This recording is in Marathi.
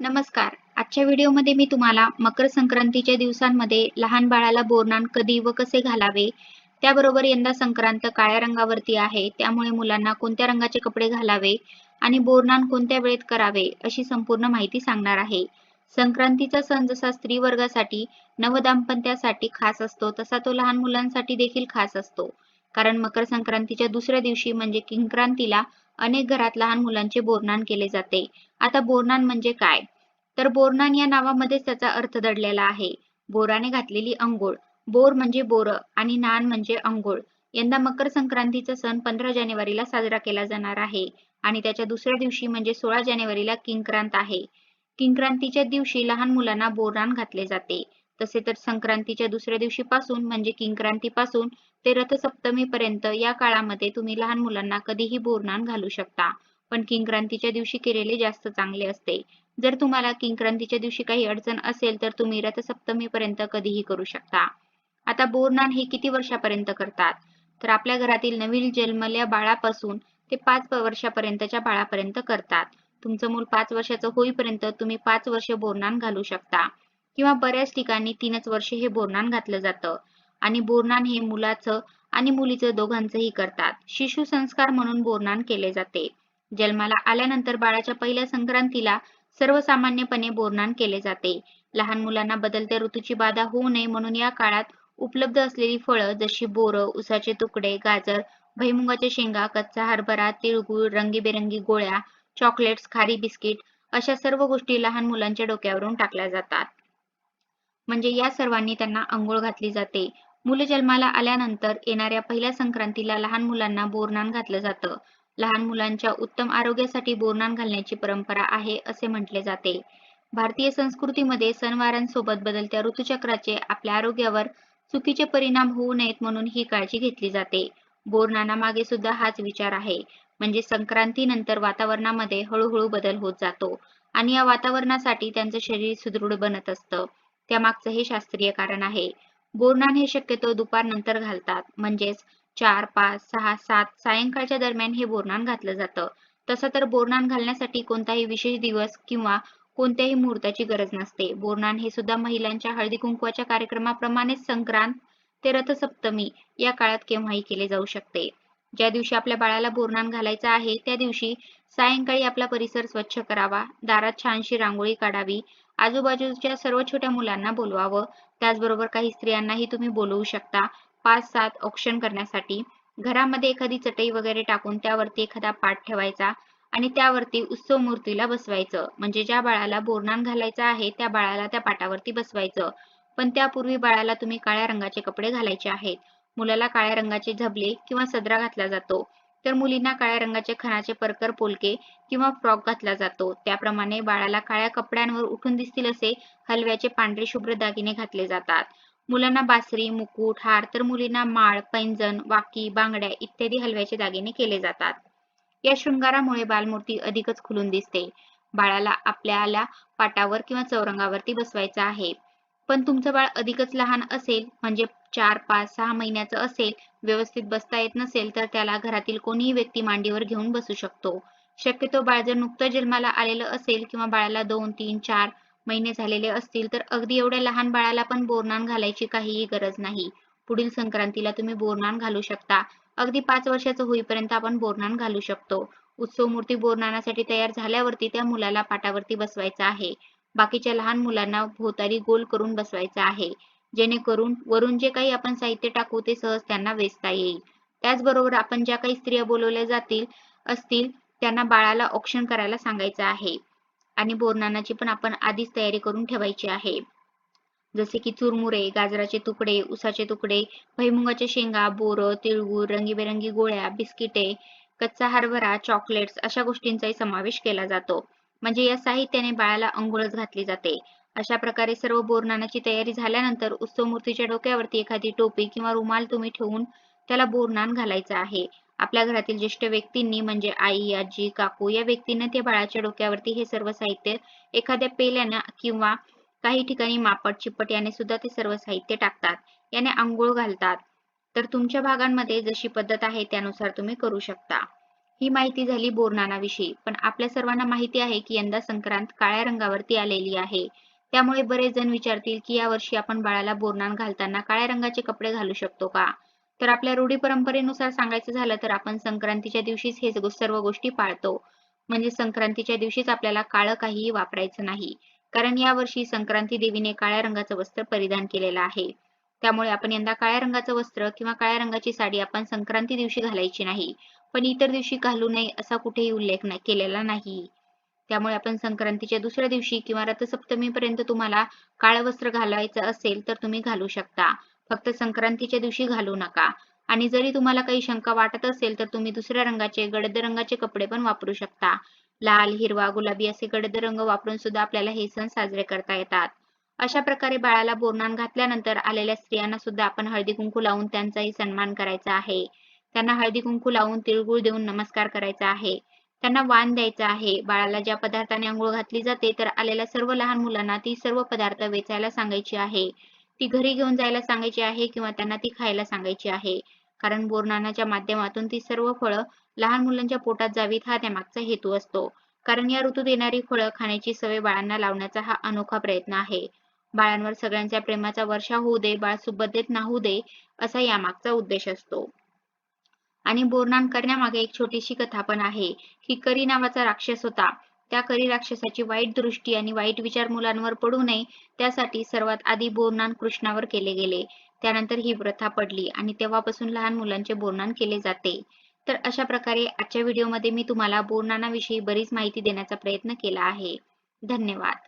नमस्कार. आजच्या व्हिडिओमध्ये मी तुम्हाला मकर संक्रांतीच्या दिवसांमध्ये लहान बाळाला बोरनान कधी व कसे घालावे त्याबरोबर यंदा संक्रांत काळ्या रंगावरती आहे त्यामुळे मुलांना कोणत्या रंगाचे कपडे घालावे आणि बोरनान कोणत्या वेळेत करावे अशी संपूर्ण माहिती सांगणार आहे. संक्रांतीचा सण जसा स्त्री वर्गासाठी नवदाम्पत्यासाठी खास असतो तसा तो लहान मुलांसाठी देखील खास असतो. कारण मकर संक्रांतीच्या दुसऱ्या दिवशी म्हणजे किंक्रांतीला अनेक घरात लहान मुलांचे बोरनान केले जाते. आता बोरनान म्हणजे काय? तर बोरनान या नावामध्येच त्याचा अर्थ दडलेला आहे. बोराने घातलेली अंघोळ. बोर म्हणजे बोर आणि नान म्हणजे अंघोळ. यंदा मकर संक्रांतीचा सण पंधरा जानेवारीला साजरा केला जाणार आहे आणि त्याच्या दुसऱ्या दिवशी म्हणजे सोळा जानेवारीला किंक्रांत आहे. किंक्रांतीच्या दिवशी लहान मुलांना बोरनान घातले जाते. तसे तर संक्रांतीच्या दुसऱ्या दिवशी पासून म्हणजे किंक्रांतीपासून ते रथसप्तमी पर्यंत या काळामध्ये तुम्ही लहान मुलांना कधीही बोरनान घालू शकता. पण किंक्रांतीच्या दिवशी केलेले जास्त चांगले असते. जर तुम्हाला किंक्रांतीच्या दिवशी काही अडचण असेल तर तुम्ही रथसप्तमी पर्यंत कधीही करू शकता. आता बोरनान हे किती वर्षापर्यंत करतात? तर आपल्या घरातील नवीन जन्मल्या बाळापासून ते पाच वर्षापर्यंतच्या बाळापर्यंत करतात. तुमचं मूल पाच वर्षाचं होईपर्यंत तुम्ही पाच वर्ष बोरनान घालू शकता. किंवा बऱ्याच ठिकाणी तीनच वर्ष हे बोरनान घातलं जातं. आणि बोरनान हे मुलाचं आणि मुलीचं दोघांचंही करतात. शिशु संस्कार म्हणून बोरनान केले जाते. जन्माला आल्यानंतर बाळाच्या पहिल्या संक्रांतीला सर्वसामान्यपणे बोरनान केले जाते. लहान मुलांना बदलत्या ऋतूची बाधा होऊ नये म्हणून या काळात उपलब्ध असलेली फळं जशी बोरं उसाचे तुकडे गाजर भैमुगाच्या शेंगा कच्चा हरभरा तिळगुळ रंगीबेरंगी गोळ्या चॉकलेट्स खारी बिस्किट अशा सर्व गोष्टी लहान मुलांच्या डोक्यावरून टाकल्या जातात. म्हणजे या सर्वांनी त्यांना आंघोळ घातली जाते. मुलं जन्माला आल्यानंतर येणाऱ्या पहिल्या संक्रांतीला लहान मुलांना बोरनान घातलं जातं. लहान मुलांच्या उत्तम आरोग्यासाठी बोरनान घालण्याची परंपरा आहे असे म्हटले जाते. भारतीय संस्कृतीमध्ये सणवारांसोबत बदलत्या ऋतुचक्राचे आपल्या आरोग्यावर चुकीचे परिणाम होऊ नयेत म्हणून ही काळजी घेतली जाते. बोरनानामागे सुद्धा हाच विचार आहे. म्हणजे संक्रांतीनंतर वातावरणामध्ये हळूहळू बदल होत जातो आणि या वातावरणासाठी त्यांचं शरीर सुदृढ बनत असतं. त्यामागचं हे शास्त्रीय कारण आहे. बोरनान हे शक्यतो दुपारनंतर घालतात. म्हणजेच चार पाच सहा सात सायंकाळच्या दरम्यान हे बोरनान घातलं जातं. तसं तर बोरनान घालण्यासाठी कोणताही विशेष दिवस किंवा कोणत्याही मुहूर्ताची गरज नसते. बोरनान हे सुद्धा महिलांच्या हळदी कुंकवाच्या कार्यक्रमाप्रमाणेच संक्रांत ते रथसप्तमी या काळात केव्हाही केले जाऊ शकते. ज्या दिवशी आपल्या बाळाला बोरनान घालायचं आहे त्या दिवशी सायंकाळी आपला परिसर स्वच्छ करावा दारात छानशी रांगोळी काढावी आजूबाजूच्या सर्व छोट्या मुलांना बोलवावं. त्याचबरोबर काही स्त्रियांनाही तुम्ही बोलवू शकता. पाच सात औक्षण करण्यासाठी घरामध्ये एखादी चटई वगैरे टाकून त्यावरती एखादा पाठ ठेवायचा आणि त्यावरती उत्सव मूर्तीला बसवायचं. म्हणजे ज्या बाळाला बोरनान घालायचं आहे त्या बाळाला त्या पाटावरती बसवायचं. पण त्यापूर्वी बाळाला तुम्ही काळ्या रंगाचे कपडे घालायचे आहेत. मुलाला काळ्या रंगाचे झबले किंवा सदरा घातला जातो. तर मुलींना काळ्या रंगाचे खणाचे परकर पोलके किंवा फ्रॉक घातला जातो. त्याप्रमाणे बाळाला काळ्या कपड्यांवर उठून दिसतील असे हलव्याचे पांढरे शुभ्र दागिने घातले जातात. मुलांना बासरी मुकुट हार तर मुलींना माळ पैंजण वाकी बांगड्या इत्यादी हलव्याचे दागिने केले जातात. या शृंगारामुळे बालमूर्ती अधिकच खुलून दिसते. बाळाला आपल्याला पाटावर किंवा चौरंगावरती बसवायचा आहे. पण तुमचं बाळ अधिकच लहान असेल म्हणजे चार पाच सहा महिन्याचं असेल व्यवस्थित बसता येत नसेल तर त्याला घरातील कोणीही व्यक्ती मांडीवर घेऊन बसू शकतो. शक्यतो बाळ जर नुकतं जन्माला आलेलं असेल किंवा बाळाला दोन तीन चार महिने झालेले असतील तर अगदी एवढ्या लहान बाळाला पण बोरनान घालायची काहीही गरज नाही. पुढील संक्रांतीला तुम्ही बोरनान घालू शकता. अगदी पाच वर्षाचं होईपर्यंत आपण बोरनान घालू शकतो. उत्सव मूर्ती बोरनानासाठी तयार झाल्यावरती त्या मुलाला पाटावरती बसवायचं आहे. बाकीच्या लहान मुलांना भोवताली गोल करून बसवायचं आहे. जेणेकरून वरून जे काही आपण साहित्य टाकू ते सहज त्यांना वेचता येईल. त्याचबरोबर आपण ज्या काही स्त्रिया बोलवल्या जातील असतील त्यांना बाळाला औक्षण करायला सांगायचं आहे. आणि बोरनानाची पण आपण आधीच तयारी करून ठेवायची आहे. जसे की चुरमुरे गाजराचे तुकडे उसाचे तुकडे भैमुगाच्या शेंगा बोरं तिळगूळ रंगीबेरंगी गोळ्या बिस्किटे कच्चा हरभरा चॉकलेट्स अशा गोष्टींचाही समावेश केला जातो. म्हणजे या साहित्याने बाळाला अंघोळच घातली जाते. अशा प्रकारे सर्व बोरनानाची तयारी झाल्यानंतर उत्सव मूर्तीच्या डोक्यावरती एखादी टोपी किंवा रुमाल तुम्ही ठेवून त्याला बोरनान घालायचं आहे. आपल्या घरातील ज्येष्ठ व्यक्तींनी म्हणजे आई आजी काकू या व्यक्तींना त्या बाळाच्या डोक्यावरती हे सर्व साहित्य एखाद्या पेल्यानं किंवा काही ठिकाणी मापट चिपट याने सुद्धा ते सर्व साहित्य टाकतात. याने आंघोळ घालतात. तर तुमच्या भागांमध्ये जशी पद्धत आहे त्यानुसार तुम्ही करू शकता. ही माहिती झाली बोरनानाविषयी. पण आपल्या सर्वांना माहिती आहे की यंदा संक्रांत काळ्या रंगावरती आलेली आहे. त्यामुळे बरेच जण विचारतील की यावर्षी आपण बाळाला बोरनान घालताना काळ्या रंगाचे कपडे घालू शकतो का? तर आपल्या रूढी परंपरेनुसार सांगायचं झालं तर आपण संक्रांतीच्या दिवशीच हे सर्व गोष्टी पाळतो. म्हणजे संक्रांतीच्या दिवशीच आपल्याला काळं काहीही वापरायचं नाही. कारण यावर्षी संक्रांती देवीने काळ्या रंगाचं वस्त्र परिधान केलेलं आहे. त्यामुळे आपण यंदा काळ्या रंगाचं वस्त्र किंवा काळ्या रंगाची साडी आपण संक्रांती दिवशी घालायची नाही पण इतर दिवशी घालू नये असा कुठेही उल्लेख केलेला नाही. त्यामुळे आपण संक्रांतीच्या दुसऱ्या दिवशी किंवा रथसप्तमीपर्यंत तुम्हाला काळं वस्त्र घालायचं असेल तर तुम्ही घालू शकता. फक्त संक्रांतीच्या दिवशी घालू नका. आणि जरी तुम्हाला काही शंका वाटत असेल तर तुम्ही दुसऱ्या रंगाचे गडद रंगाचे कपडे पण वापरू शकता. लाल हिरवा गुलाबी असे गडद रंग वापरून सुद्धा आपल्याला हे सण साजरे करता येतात. अशा प्रकारे बाळाला बोरनान घातल्यानंतर आलेल्या स्त्रियांना सुद्धा आपण हळदी कुंकू लावून त्यांचाही सन्मान करायचा आहे. त्यांना हळदी कुंकू लावून तिळगुळ देऊन नमस्कार करायचा आहे. त्यांना वाण द्यायचा आहे. बाळाला ज्या पदार्थाने आंघोळ घातली जाते तर आलेल्या सर्व लहान मुलांना ती सर्व पदार्थ वेचायला सांगायची आहे. ती घरी घेऊन जायला सांगायची आहे किंवा त्यांना ती खायला सांगायची आहे. कारण बोरनानाच्या माध्यमातून ती सर्व फळं लहान मुलांच्या पोटात जावीत हा त्यामागचा हेतू असतो. कारण या ऋतूत येणारी फळं खाण्याची सवय बाळांना लावण्याचा हा अनोखा प्रयत्न आहे. बाळांवर सगळ्यांच्या प्रेमाचा वर्षा होऊ दे बाळ सुबद्धेत नाहू दे असा यामागचा उद्देश असतो. आणि बोरनान करण्यामागे एक छोटीशी कथा पण आहे की करी नावाचा राक्षस होता. त्या करी राक्षसाची वाईट दृष्टी आणि वाईट विचार मुलांवर पडू नये त्यासाठी सर्वात आधी बोरनान कृष्णावर केले गेले. त्यानंतर ही प्रथा पडली आणि तेव्हापासून लहान मुलांचे बोरनान केले जाते. तर अशा प्रकारे आजच्या व्हिडिओमध्ये मी तुम्हाला बोरनानाविषयी बरीच माहिती देण्याचा प्रयत्न केला आहे. धन्यवाद.